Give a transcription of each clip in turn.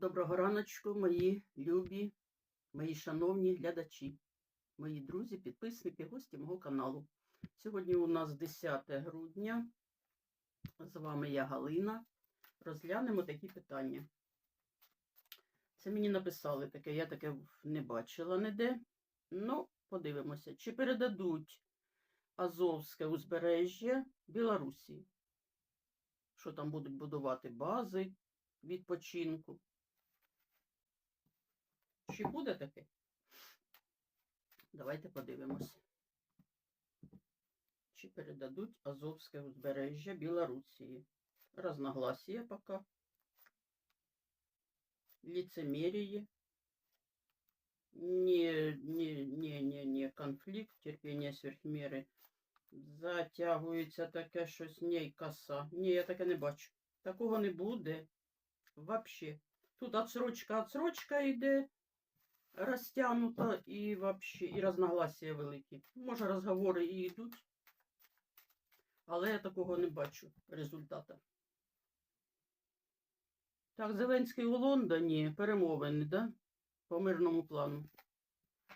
Доброго раночку, мої любі, мої шановні глядачі, мої друзі, підписники, гості мого каналу. Сьогодні у нас 10 грудня. З вами я Галина. Розглянемо такі питання. Це мені написали таке, я таке не бачила ніде. Ну, подивимося, чи передадуть Азовське узбережжя Білорусі. Що там будуть будувати бази відпочинку. Чи буде таке? Давайте подивимося. Чи передадуть Азовське узбережжя Білорусії? Разногласия пока. Лицемерие. Не, не, не, не, не, конфликт, терпіння сверхміри. Затягується таке щось, ні, коса. Ні, я таке не бачу. Такого не буде. Вообще. Тут отсрочка, отсрочка йде, розтягнута і вообще, і разногласия великі. Може, розговори і йдуть, але я такого не бачу результата. Так, Зеленський у Лондоні перемовини, да? По мирному плану.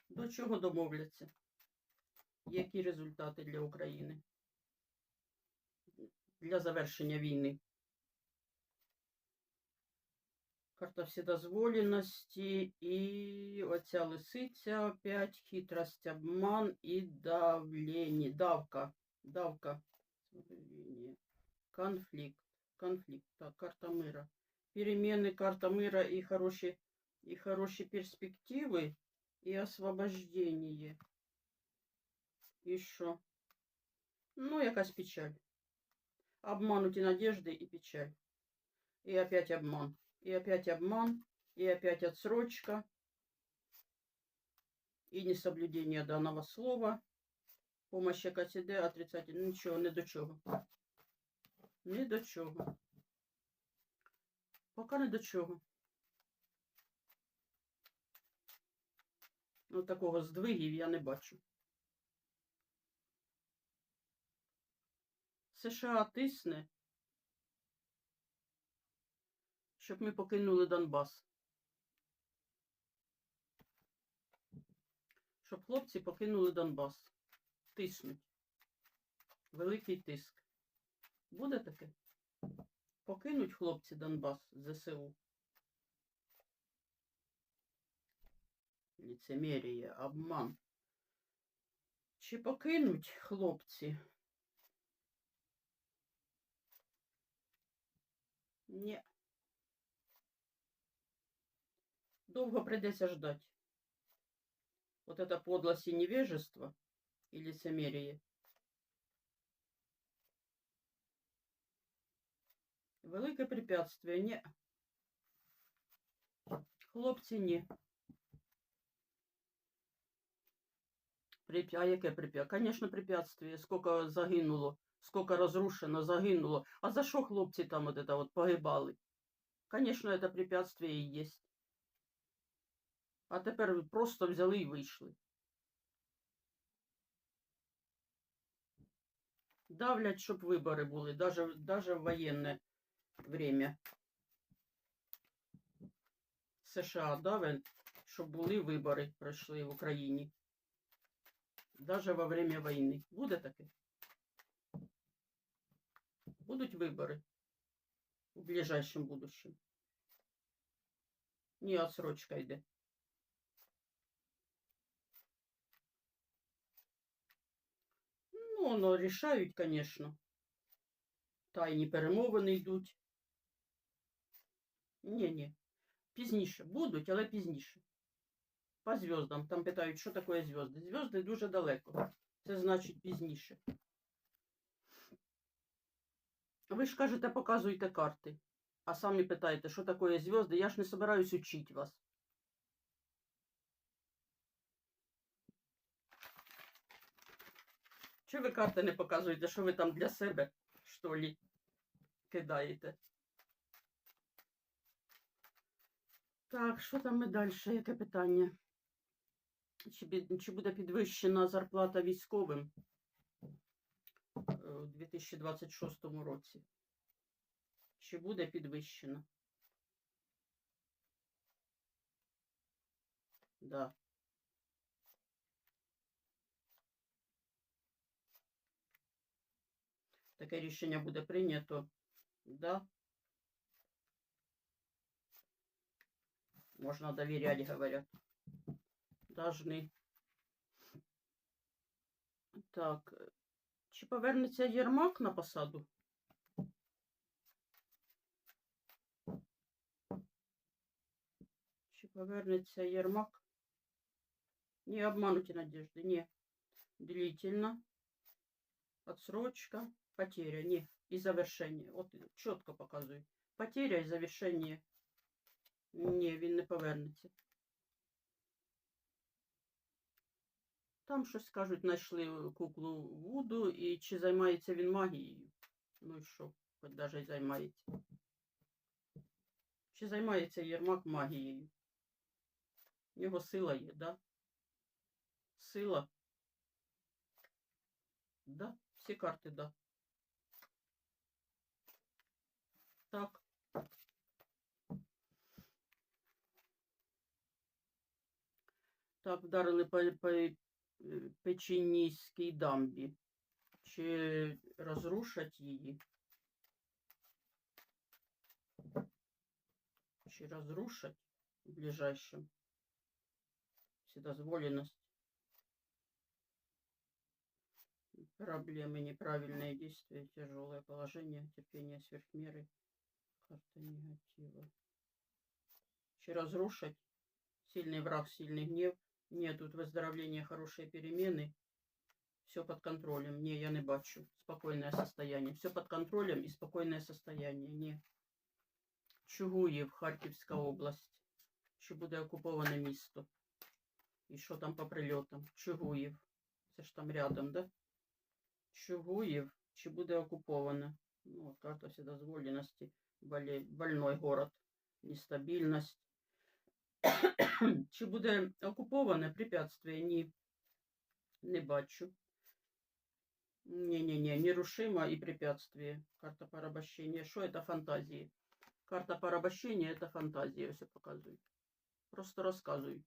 До чого домовляться? Які результати для України? Для завершення війни? Карта вседозволеності і оця лисиця опять, хитрость, обман і давлення. Давка. Давка. Давление. Конфликт. Конфликт. Так, карта мира. Перемены, карта мира и хорошие, и хорошие перспективы, и освобождение. І що? Ну, якась печаль. Обмануті надежды и печаль. И опять обман. И опять обман. И опять отсрочка. И несоблюдение данного слова. Помощь КТД отрицательно. Нічого, не до чого. Не до чого. Поки не до чого. Ну, такого здвигів я не бачу. США тисне, щоб ми покинули Донбас. Щоб хлопці покинули Донбас. Тиснуть. Великий тиск. Буде таке? Покинуть хлопці Донбас ЗСУ. Ліцемерія, обман. Чи покинуть хлопці? Ні. Довго придеться ждать. Вот это подлость и невежество и лицемерие. Велике препятствие. Ні. Хлопці, ні. Препя... А яке препятствие? Конечно, препятствие. Сколько загинуло, сколько разрушено, загинуло. А за що хлопці там от это вот погибали? Конечно, это препятствие і є. А тепер просто взяли і вийшли. Давлять, щоб вибори були, даже в воєнне время. США давлять, щоб були вибори, пройшли в Україні. Даже во время війни. Буде таке? Будуть вибори у ближайшем будущем. Ні, отсрочка йде. Ну, воно рішають, звісно. Тайні перемовини йдуть. Ні, ні. Пізніше. Будуть, але пізніше. По зв'яздам. Там питають, що таке зв'язки. Зв'язки дуже далеко. Це значить пізніше. Ви ж кажете, показуйте карти. А самі питаєте, що таке зв'язки. Я ж не собираюсь учити вас. Чи ви карти не показуєте, що ви там для себе, що лі, кидаєте? Так, що там ми далі? Яке питання? Чи, чи буде підвищена зарплата військовим е, у 2026 році? Чи буде підвищена? Да. Таке рішення буде прийнято. Да. Можна довіряти, говорять. Должны. Так. е, Чи повернеться Єрмак на посаду? Чи повернеться Єрмак? Не обмануті надежди, не. Длительно. Отсрочка, Потеря, не. И завершение. Вот четко показываю. Потеря і завершення. Ні, він не повернеться. Там щось кажуть, знайшли куклу Вуду, і чи займається він магією? Ну і що, хоч даже й займається. Чи займається Єрмак магією? В нього сила є, да? Сила. Да, всі карти, да. Так. Так, вдарили по, по е, печінійській дамбі. Чи розрушать її? Чи розрушать в ближайшем? Вседозволенность. Проблемы, неправильные действия, тяжелое положение, терпение сверхмеры. Карта негатива. Чи разрушить? Сильный враг, сильный гнев. Нет, тут выздоровление, хорошие перемены. Все под контролем. Не, я не бачу. Спокойное состояние. Все под контролем и спокойное состояние. Не. Чугуїв, Харківська область. Чи буде окуповане місто? І що там по прильотам? Чугуїв. Це ж там рядом, да? Чугуїв. Чи буде окуповане? Ну, от карта вседозволенности. Боле... Больной город. Нестабільність. Чи буде окуповане препятствие? Ні. Не бачу. Не-не-не, нерушимо и препятствие. Карта порабощения. Что это фантазии? Карта порабощения это фантазии, все показывают. Просто розказують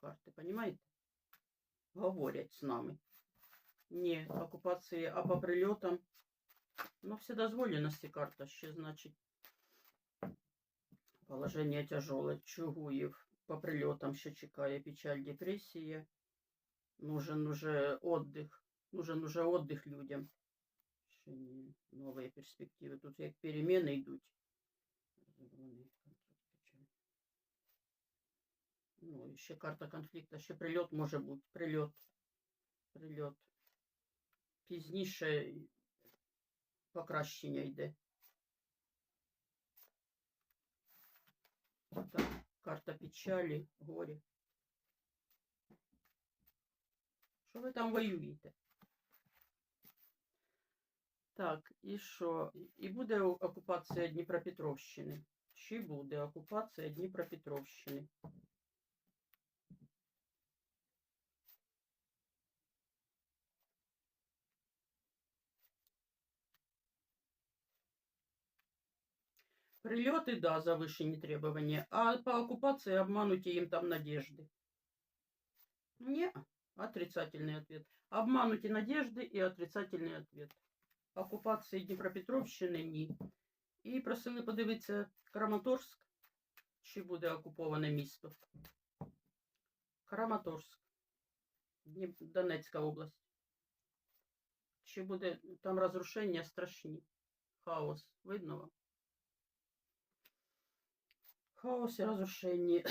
карти, понимаете? Говорять з нами. Не окупації, а по прильотам. Ну, вседозволеності карта ще значить. Положение тяжелое. Чугуїв по прильотам ще чекає печаль, депресія. Нужен уже отдых. Нужен уже отдых людям. Ще не новые перспективи. Тут як переміни йдуть. Розірваний контракт, печаль. Ну, і ще карта конфлікту, ще прильот може бути. Прильот. Прильот. Пізніше покращення йде. Так, карта печалі, горі. Що ви там воюєте? Так, і що? І буде окупація Дніпропетровщини. Чи буде окупація Дніпропетровщини? Прилеты, да, завышенные требования, а по оккупации обманутые им там надежды. Не, отрицательный ответ. Обмануті надежды и отрицательный ответ. Окупації Дніпропетровщини ні. І просили подивитися Краматорськ, чи буде окуповане місто. Краматорськ, Дніп... Донецька область. Чи буде там розрушення страшні? Хаос. Видно вам? Хаос і розрушення.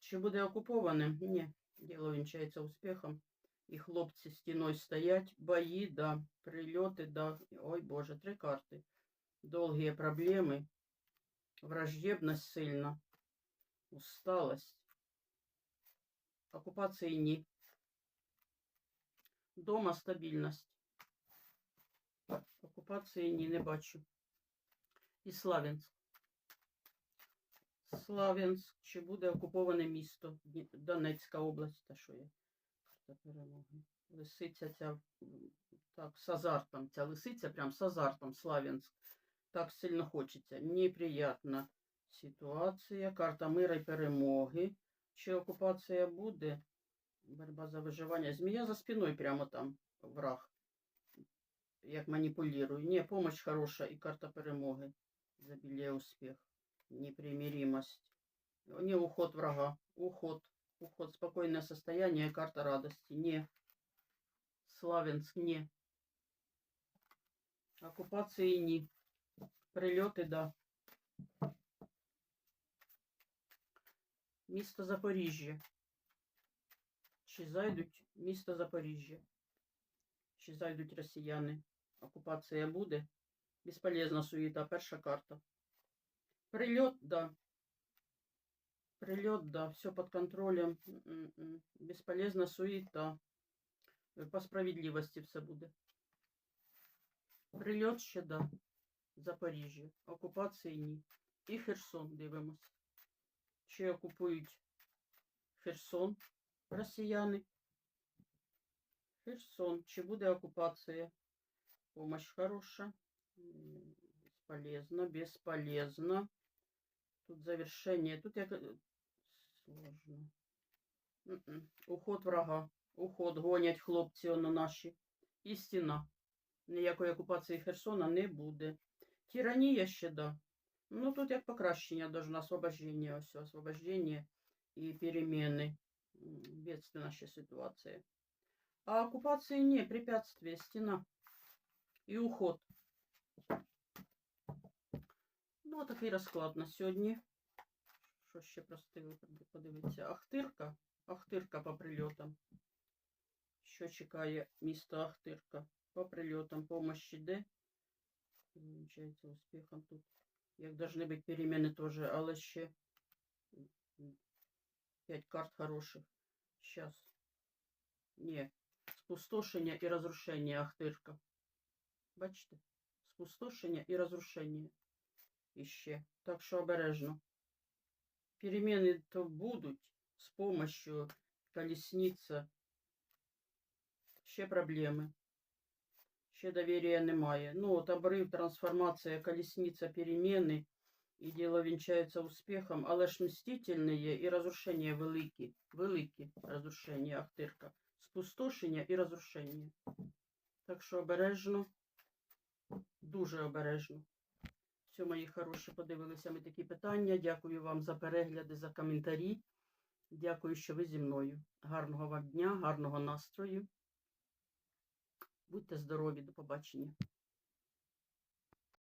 Чи буде окуповане? Ні. Діло вінчається успіхом. І хлопці стіною стоять. Бої, да. Прильоти, да. Ой Боже, три карти. Долгие проблемы. Враждебность сильна. Усталость. Оккупации ні. Дома стабільність. Окупації ні, не бачу. І Славянськ. Славянськ. Чи буде окуповане місто? Донецька область. Та що є? Карта перемоги. Лисиця ця, так, з азартом. Ця лисиця прям з азартом. Славянськ. Так сильно хочеться. Неприятна ситуація. Карта мира і перемоги. Чи окупація буде? Борьба за виживання. Змія за спиною прямо там, враг. Як маніпулює. Ні, помощь хороша і карта перемоги. Забілє успіх. Непримиримость. Не уход врага. Уход. Уход. Спокойное состояние. Карта радости. Не. Славянск. Не. Оккупации ні. Прильоти, да. Місто Запоріжжя. Чи зайдуть місто Запоріжжя? Чи зайдуть росіяни? Окупація буде? Безполезна суєта, перша карта. Прильот, да. Прильот, да, все под контролем. М-м-м. Бесполезна суєта. По справедливості все буде. Прильот ще, да. Запоріжжя. Окупації ні. І Херсон дивимось. Чи окупують Херсон росіяни? Херсон. Чи буде окупація? Помощь хороша. М, Бесполезно, бесполезно. Тут завершение. Тут як... е, Сложно. Уход врага. Уход. Гонять хлопці оно наші. І стіна. Ніякої окупації Херсона не буде. Тиранія ще да. Ну, тут як покращення должно, освобождение, ось, освобождение і перемены. Бедственна ще ситуація. А оккупации не, препятствие, стена і уход. Ну, такий розклад на сьогодні. Що ще простили подивитися? Ахтирка. Ахтирка по прильотам. Що чекає місто Ахтирка? По прильотам помощь іде. Вивчається успіхом тут. Як должны бути переміни теж, але ще 5 карт хороших. Сейчас. Ні. Спустошення і розрушення Ахтирка. Бачите? Спустошення і розрушення. Іще. Так що обережно. Перемены то будуть з помощью колесница. Ще проблеми. Ще довір'я немає. Ну, от обрив, трансформація, колесниця, переміни. І діло вінчається успіхом, але ж мстительне є і розрушення великі. Великі розрушення Ахтирка. Спустошення і розрушення. Так що обережно. Дуже обережно. Все, мої хороші, подивилися ми такі питання. Дякую вам за перегляди, за коментарі. Дякую, що ви зі мною. Гарного вам дня, гарного настрою. Будьте здорові, до побачення.